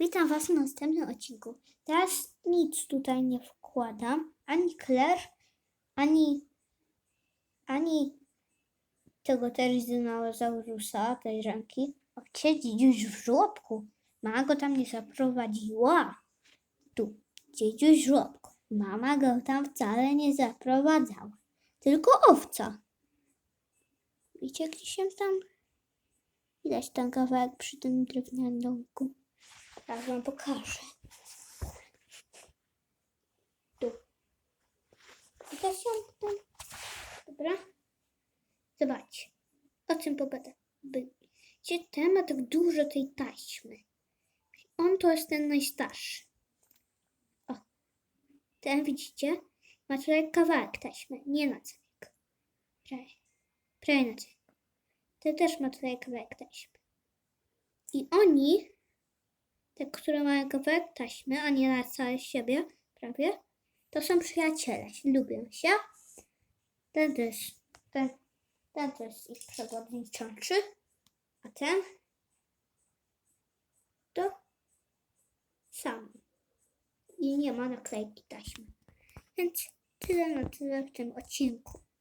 Witam Was w następnym odcinku. Teraz nic tutaj nie wkładam, ani Claire, ani, ani tego też dinozaurusa, tej ręki. O, siedzi już w żłobku. Mama go tam nie zaprowadziła. Tu, już w żłobku. Mama go tam wcale nie zaprowadzała. Tylko owca. Widzicie, gdzieś się tam Widać tam kawałek przy tym drewnianym domku. Teraz wam pokażę. Tu. Widać ją tam? Dobra. Zobaczcie. O czym ten ma tak dużo tej taśmy. On to jest ten najstarszy. O. Ten widzicie? Ma tutaj kawałek taśmy. Nie na całego. Prawie. Prawie na całego. Ten też ma tutaj kawałek taśmy. I oni, te, które mają kawałek taśmy, a nie na całe siebie, prawie, to są przyjaciele. Lubią się. Ten też, ten, ten to jest ich przewodniczący, a ten to sam. I nie ma naklejki taśmy. Więc tyle na tyle w tym odcinku.